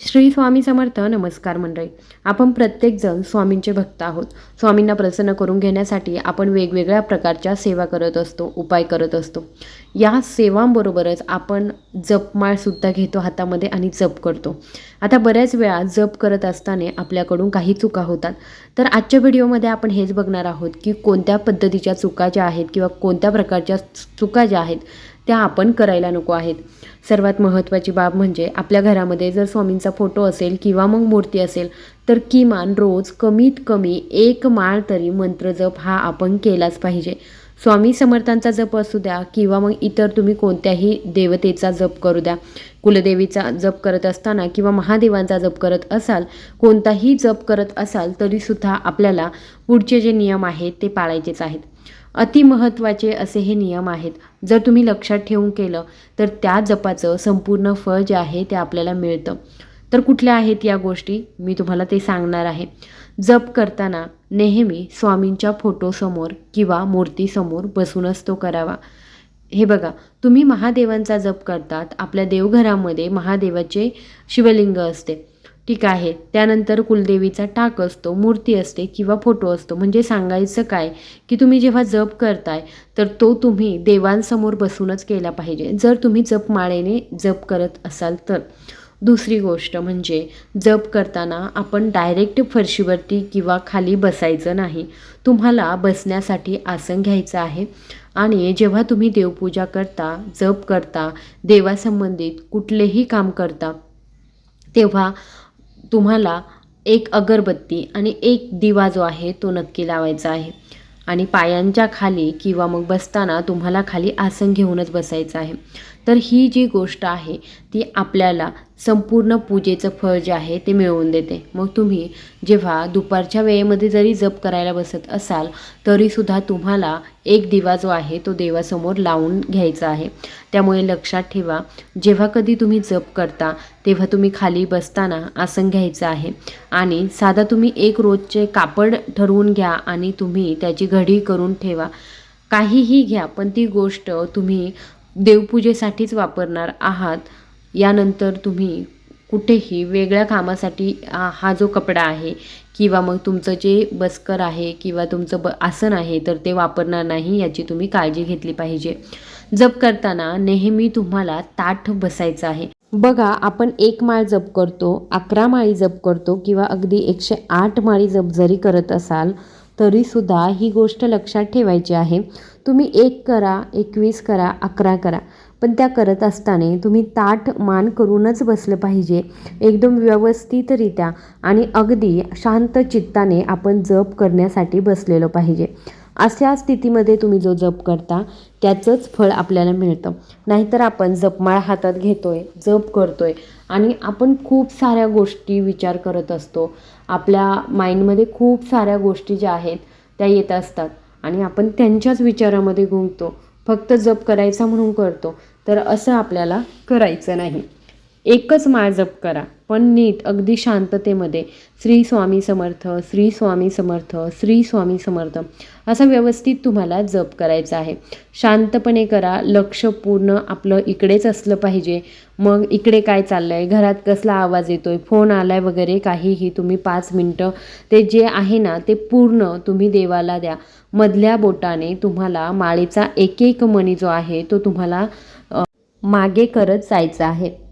श्री स्वामी समर्थ नमस्कार मंडळी. आपण प्रत्येकजण स्वामींचे भक्त आहोत. स्वामींना प्रसन्न करून घेण्यासाठी आपण वेगवेगळ्या प्रकारच्या सेवा करत असतो उपाय करत असतो. या सेवांबरोबरच आपण जपमाळसुद्धा घेतो हातामध्ये आणि जप करतो. आता बऱ्याच वेळा जप करत असताना आपल्याकडून काही चुका होतात. तर आजच्या व्हिडिओमध्ये आपण हेच बघणार आहोत की कोणत्या पद्धतीच्या चुका ज्या आहेत किंवा कोणत्या प्रकारच्या चुका ज्या आहेत त्या आपण करायला नको आहेत. सर्वात महत्त्वाची बाब म्हणजे आपल्या घरामध्ये जर स्वामींचा फोटो असेल किंवा मग मूर्ती असेल तर किमान रोज कमीत कमी एक माळ तरी मंत्रजप हा आपण केलाच पाहिजे. स्वामी समर्थांचा जप असू द्या किंवा मग इतर तुम्ही कोणत्याही देवतेचा जप करू द्या. कुलदेवीचा जप करत असताना किंवा महादेवांचा जप करत असाल कोणताही जप करत असाल तरीसुद्धा आपल्याला पुढचे जे नियम आहेत ते पाळायचेच आहेत. अतिमहत्त्वाचे असे हे नियम आहेत. जर तुम्ही लक्षात ठेवून केलं तर त्या जपाचं संपूर्ण फळ जे आहे ते आपल्याला मिळतं. तर कुठल्या आहेत या गोष्टी? मी तुम्हाला ते सांगणार आहे. जप करताना नेहमी स्वामींच्या फोटोसमोर किंवा मूर्तीसमोर बसूनच तो करावा. हे बघा तुम्ही महादेवांचा जप करतात आपल्या देवघरामध्ये महादेवाचे शिवलिंग असते. ठीक आहे त्यानंतर कुलदेवीचा टाक असतो मूर्ती असते किंवा फोटो असतो. म्हणजे सांगायचं काय की तुम्ही जेव्हा जप करताय तर तो तुम्ही देवांसमोर बसूनच केला पाहिजे. जर तुम्ही जपमाळेने जप करत असाल तर. दुसरी गोष्ट म्हणजे जप करताना आपण डायरेक्ट फरशीवरती किंवा खाली बसायचं नाही. तुम्हाला बसण्यासाठी आसन घ्यायचं आहे. आणि जेव्हा तुम्ही देवपूजा करता जप करता देवासंबंधित कुठलेही काम करता तेव्हा तुम्हाला एक अगरबत्ती आणि एक दिवा जो आहे तो नक्की लावायचा आहे. आणि पायांच्या खाली किंवा मग बसताना तुम्हाला खाली आसन घेऊनच बसायचं आहे. तर ही जी गोष्ट आहे ती आपल्याला संपूर्ण पूजेचं फळ जे आहे ते मिळवून देते. मग तुम्ही जेव्हा दुपारच्या वेळेमध्ये जरी जप करायला बसत असाल तरीसुद्धा तुम्हाला एक दिवा जो आहे तो देवासमोर लावून घ्यायचा आहे. त्यामुळे लक्षात ठेवा जेव्हा कधी तुम्ही जप करता तेव्हा तुम्ही खाली बसताना आसन घ्यायचं आहे. आणि साधा तुम्ही एक रोजचे कापड ठरवून घ्या आणि तुम्ही त्याची घडी करून ठेवा. काहीही घ्या पण ती गोष्ट तुम्ही देवपूजेसाठीच वापरणार आहात यानंतर तुम्ही कुठेही वेगळ्या कामासाठी हा जो कपडा आहे किंवा मग तुमचं जे बस्कर आहे किंवा तुमचं ब आसन आहे तर ते वापरणार नाही याची तुम्ही काळजी घेतली पाहिजे. जप करताना नेहमी तुम्हाला ताठ बसायचं आहे. बघा आपण एक माळ जप करतो अकरा माळी जप करतो किंवा अगदी एकशे आठ माळी जप जरी करत असाल तरीसुद्धा ही गोष्ट लक्षात ठेवायची आहे. तुम्ही एक करा एकवीस करा अकरा करा. पण त्या करत असताना तुम्ही ताठ मान करूनच बसलं पाहिजे. एकदम व्यवस्थितरित्या आणि अगदी शांत चित्ताने आपण जप करण्यासाठी बसलेलं पाहिजे. अशा स्थितीमध्ये तुम्ही जो जप करता त्याचंच फळ आपल्याला मिळतं. नाहीतर आपण जपमाळ हातात घेतो आहे जप करतो आहे आणि आपण खूप साऱ्या गोष्टी विचार करत असतो. आपल्या माइंडमध्ये खूप साऱ्या गोष्टी ज्या आहेत त्या येत असतात आणि आपण त्यांच्याच विचारामध्ये गुंगतो फक्त जप करायचा म्हणून करतो तर असं आपल्याला करायचं नाही. एकच माळ जप करा. पण नीट अगदी शांततेमध्ये श्री स्वामी समर्थ श्री स्वामी समर्थ श्री स्वामी समर्थ असं व्यवस्थित तुम्हाला जप करायचं आहे. शांतपणे करा. लक्ष पूर्ण आपलं इकडेच असलं पाहिजे. मग इकडे काय चाललं आहे घरात कसला आवाज येतो आहे फोन आला आहे वगैरे काहीही तुम्ही पाच मिनटं. ते जे आहे ना ते पूर्ण तुम्ही देवाला द्या. मधल्या बोटाने तुम्हाला माळेचा एक एक मणी जो आहे तो तुम्हाला मागे करत जायचं आहे.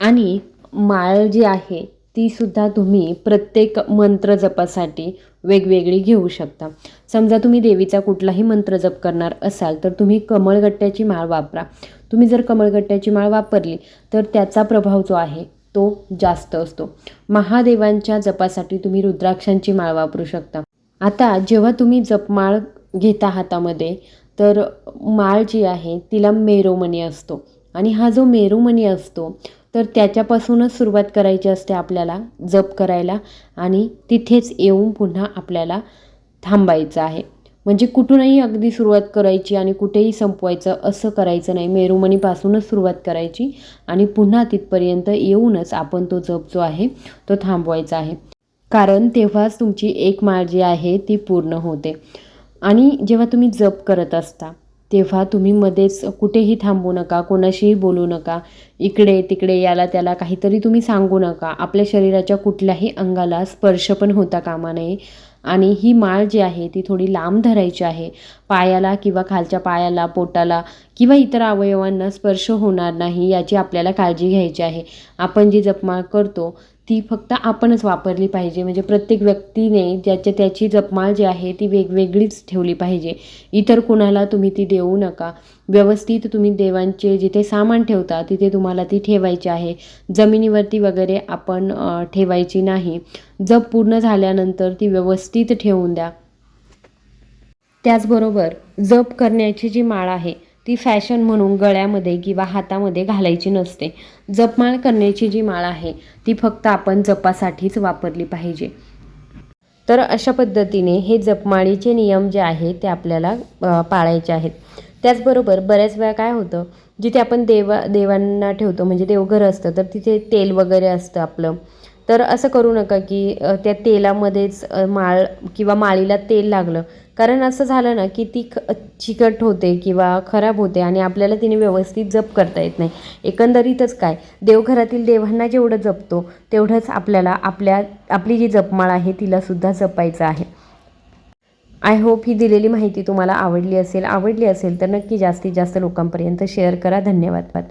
आणि माळ जी आहे तीसुद्धा तुम्ही प्रत्येक मंत्र जपासाठी वेगवेगळी घेऊ शकता. समजा तुम्ही देवीचा कुठलाही मंत्र जप करणार असाल तर तुम्ही कमळगट्ट्याची माळ वापरा. तुम्ही जर कमळगट्ट्याची माळ वापरली तर त्याचा प्रभाव जो आहे तो जास्त असतो. महादेवांच्या जपासाठी तुम्ही रुद्राक्षांची माळ वापरू शकता. आता जेव्हा तुम्ही जपमाळ घेता हातामध्ये तर माळ जी आहे तिला मेरोमणी असतो. आणि हा जो मेरुमणी असतो तर त्याच्यापासूनच सुरुवात करायची असते आपल्याला जप करायला आणि तिथेच येऊन पुन्हा आपल्याला थांबायचं आहे. म्हणजे कुठूनही अगदी सुरुवात करायची आणि कुठेही संपवायचं असं करायचं नाही. मेरुमणीपासूनच सुरुवात करायची आणि पुन्हा तिथपर्यंत येऊनच आपण तो जप जो आहे तो थांबवायचा आहे. कारण तेव्हाच तुमची एक माळ जी आहे ती पूर्ण होते. आणि जेव्हा तुम्ही जप करत असता तेव्हा तुम्ही मध्येच कुठेही थांबू नका कोणाशीही बोलू नका. इकडे तिकडे याला त्याला काहीतरी तुम्ही सांगू नका. आपल्या शरीराच्या कुठल्याही अंगाला स्पर्श पण होता कामा नये. आणि ही माळ जी आहे ती थोडी लांब धरायची आहे. पायाला किंवा खालच्या पायाला पोटाला किंवा इतर अवयवांना स्पर्श होणार नाही याची आपल्याला काळजी घ्यायची आहे. आपण जी जपमाळ करतो ती फक्त आपणच वापरली पाहिजे. म्हणजे प्रत्येक व्यक्तीने ज्याच्या त्याची जपमाळ जी आहे ती वेगवेगळीच ठेवली पाहिजे. इतर कुणाला तुम्ही ती देऊ नका. व्यवस्थित तुम्ही देवांचे जिथे सामान ठेवता तिथे तुम्हाला ती ठेवायची आहे. जमिनीवरती वगैरे आपण ठेवायची नाही. जप पूर्ण झाल्यानंतर ती व्यवस्थित ठेवून द्या. त्याचबरोबर जप करण्याची जी माळ आहे ती फॅशन म्हणून गळ्यामध्ये किंवा हातामध्ये घालायची नसते. जपमाळ करण्याची जी माळ आहे ती फक्त आपण जपासाठीच वापरली पाहिजे. तर अशा पद्धतीने हे जपमाळीचे नियम जे आहेत ते आपल्याला पाळायचे आहेत. त्याचबरोबर बऱ्याच वेळा काय होतं जिथे आपण देवा देवांना ठेवतो म्हणजे देवघर असतं तर तिथे तेल वगैरे असतं आपलं. तर असं करू नका की त्या तेलामध्येच माळ किंवा माळीला तेल लागलं. कारण असं झालं ना की ती ख चिकट होते किंवा खराब होते आणि आपल्याला तिने व्यवस्थित जप करता येत नाही. एकंदरीतच काय देवघरातील देवांना जेवढं जपतो तेवढंच आपल्याला आपल्या आपली जी जपमाळ आहे तिलासुद्धा जपायचं आहे. आय होप ही दिलेली माहिती तुम्हाला आवडली असेल आवडली असेल तर नक्की जास्तीत जास्त लोकांपर्यंत शेअर करा. धन्यवाद.